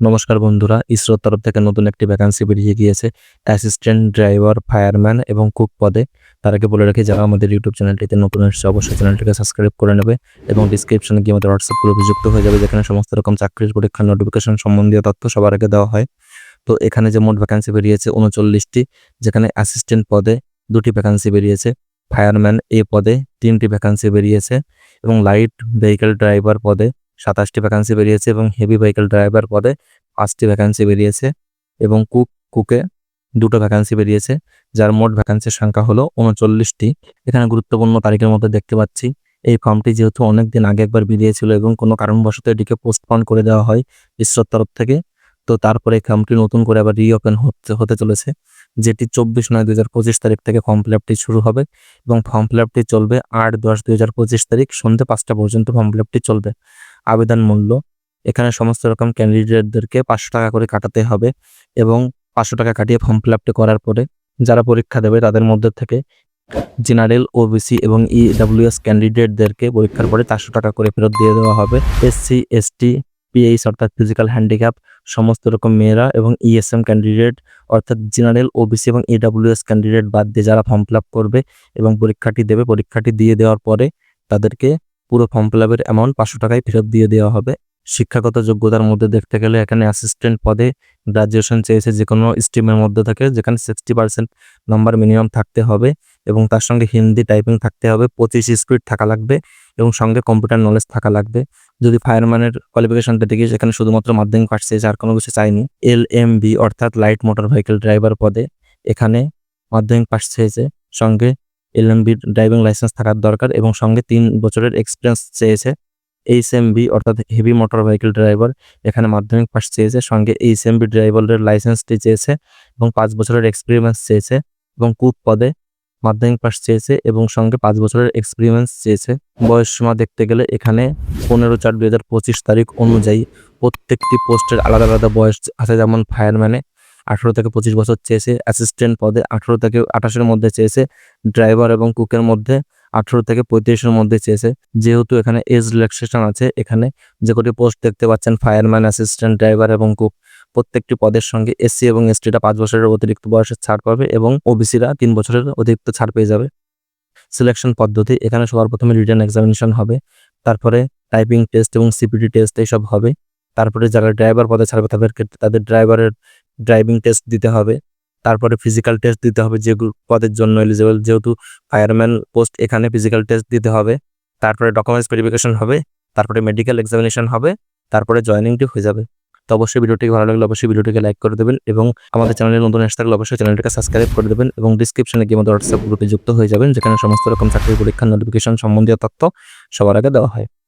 নমস্কার বন্ধুরা, ইসরোর তরফ থেকে নতুন একটি ভ্যাকান্সি বেরিয়ে গিয়েছে। অ্যাসিস্ট্যান্ট ড্রাইভার ফায়ারম্যান এবং কুক পদে। তার আগে বলে রাখি, যারা আমাদের ইউটিউব চ্যানেলটিতে নতুন এসেছে, অবশ্যই চ্যানেলটিকে সাবস্ক্রাইব করে নেবে এবং ডিসক্রিপশনে গিয়ে আমাদের হোয়াটসঅ্যাপ গ্রুপে যুক্ত হয়ে যাবে, যেখানে সমস্ত রকম চাকরির পরীক্ষার নোটিফিকেশন সম্বন্ধীয় তথ্য সবার আগে দেওয়া হয়। তো এখানে যে মোট ভ্যাকান্সি বেরিয়েছে উনচল্লিশটি, যেখানে অ্যাসিস্ট্যান্ট পদে দুটি ভ্যাকান্সি বেরিয়েছে ফায়ারম্যান এ পদে তিনটি ভ্যাকান্সি বেরিয়েছে এবং লাইট ভেহিকেল ড্রাইভার পদে সাতাশটি ভ্যাকান্সি বেরিয়েছে এবং হেভি ভেহিকেল ড্রাইভার পদে পাঁচটি ভ্যাকান্সি বেরিয়েছে এবং কুক কুকে দুটো ভ্যাকান্সি বেরিয়েছে, যার মোট ভ্যাকান্সির সংখ্যা হলো উনচল্লিশটি। এখানে গুরুত্বপূর্ণ তারিখের মধ্যে দেখতে পাচ্ছি, এই ফর্মটি যেহেতু অনেক দিন আগে একবার বেরিয়েছিল এবং কোনো কারণবশত এটিকে পোস্টপন করে দেওয়া হয় ইসরোর তরফ থেকে, তো তারপরে এই ফর্মটি নতুন করে আবার রিওপেন হতে হতে চলেছে। যেটি চব্বিশ নয় পঁচিশ তারিখ থেকে ফর্ম ফিল আপটি শুরু হবে এবং ফর্ম ফিল আপটি চলবে আট দশ পঁচিশ তারিখ সন্ধ্যে পাঁচটা পর্যন্ত ফর্ম ফিল আপটি চলবে। আবেদন মূল্য, এখানে সমস্ত রকম ক্যান্ডিডেটদেরকে পাঁচশো টাকা করে কাটাতে হবে এবং পাঁচশো টাকা কাটিয়ে ফর্ম ফিল আপটি করার পরে যারা পরীক্ষা দেবে তাদের মধ্যে থেকে জেনারেল ওবিসি এবং E ইডাব্লিউএস ক্যান্ডিডেটদেরকে পরীক্ষার পরে চারশো টাকা করে ফেরত দিয়ে দেওয়া হবে। এসসি এসটি পিএইচ অর্থাৎ ফিজিক্যাল হ্যান্ডিক্যাপ সমস্ত রকম মেয়েরা এবং ইএসএম ক্যান্ডিডেট অর্থাৎ জেনারেল ওবিসি এবং ইডাব্লিউএস ক্যান্ডিডেট বাদ দিয়ে যারা ফর্ম ফিল করবে এবং পরীক্ষাটি দেবে, পরীক্ষাটি দিয়ে দেওয়ার পরে তাদেরকে পুরো ফর্ম ফিল আপের অ্যামাউন্ট পাঁচশো টাকায় ফেরত দিয়ে দেওয়া হবে। শিক্ষাগত যোগ্যতার মধ্যে দেখতে গেলে এখানে অ্যাসিস্ট্যান্ট পদে গ্রাজুয়েশন চেয়েছে যে কোনো স্ট্রিমের মধ্যে থাকে, যেখানে সিক্সটি পার্সেন্ট নাম্বার মিনিমাম থাকতে হবে এবং তার সঙ্গে হিন্দি টাইপিং থাকতে হবে, পঁচিশ স্পিড থাকা লাগবে এবং সঙ্গে কম্পিউটার নলেজ থাকা লাগবে। যদি ফায়ারম্যানের কোয়ালিফিকেশনটা দেখি, সেখানে শুধুমাত্র মাধ্যমিক পাস চেয়েছে আর কোনো কিছু চাইনি। এল এম বি অর্থাৎ লাইট মোটর ভেহিকেল ড্রাইভার পদে এখানে মাধ্যমিক পাস চেয়েছে সঙ্গে L M V driving licence থাকার দরকার এবং সঙ্গে তিন বছরের এক্সপিরিয়েন্স চেয়েছে। এইচ এম বি অর্থাৎ হেভি মোটর ভেহিকেল ড্রাইভার এখানে মাধ্যমিক পাস চেয়েছে। সঙ্গে এইচ এম বি ড্রাইভারের লাইসেন্সটি চেয়েছে এবং পাঁচ বছরের এক্সপিরিয়েন্স চেয়েছে এবং কুক পদে মাধ্যমিক পাস চেয়েছে এবং সঙ্গে পাঁচ বছরের এক্সপিরিয়েন্স চেয়েছে। বয়স সীমা দেখতে গেলে এখানে পনেরো চার দুই হাজার পঁচিশ তারিখ অনুযায়ী প্রত্যেকটি পোস্টের আলাদা আলাদা বয়স আছে, যেমন ফায়ারম্যানে আঠেরো থেকে পঁচিশ বছর চেয়েছে অ্যাসিস্ট্যান্ট পদে আঠেরো থেকে আঠাশের মধ্যে চেয়েছে ড্রাইভার এবং কুকের মধ্যে আঠেরো থেকে পঁয়ত্রিশের মধ্যে চেয়েছে। যেহেতু এখানে এজ রিল্যাক্সেশন আছে, এখানে যে কটি পোস্ট দেখতে পাচ্ছেন ফায়ারম্যান অ্যাসিস্ট্যান্ট ড্রাইভার এবং কুক প্রত্যেকটি পদের সঙ্গে এসসি এবং এসটিটা পাঁচ বছরের অতিরিক্ত বয়সের ছাড় পাবে এবং ওবিসিরা তিন বছরের অতিরিক্ত ছাড় পেয়ে যাবে। সিলেকশন পদ্ধতি, এখানে সবার প্রথমে রিটার্ন এক্সামিনেশন হবে, তারপরে টাইপিং টেস্ট এবং সিপিটি টেস্ট এইসব হবে, তারপরে যারা ড্রাইভার পদে ছাড়বে তাদেরকে, তাদের ড্রাইভারের ড্রাইভিং টেস্ট দিতে হবে, তারপরে ফিজিক্যাল টেস্ট দিতে হবে যে পদের জন্য এলিজিবল যেহেতু ফায়ারম্যান পোস্ট এখানে ফিজিক্যাল টেস্ট দিতে হবে, তারপরে ডকুমেন্টস ভেরিফিকেশন হবে, তারপরে মেডিকেল এক্সামিনেশন হবে, তারপরে জয়েনিংটি হয়ে যাবে। তো অবশ্যই ভিডিওটি ভালো লাগলে অবশ্যই ভিডিওটিকে লাইক করে দেবেন এবং আমাদের চ্যানেলে নতুন আসতে থাকলে অবশ্যই চ্যানেলটাকে সাবস্ক্রাইব করে দেবেন এবং ডিসক্রিপশনে গিয়ে আমাদের হোয়াটসঅ্যাপ গ্রুপে যুক্ত হয়ে যাবেন, যেখানে সমস্ত রকম চাকরির পরীক্ষার নোটিফিকেশন সম্বন্ধীয় তথ্য সবার আগে দেওয়া হয়।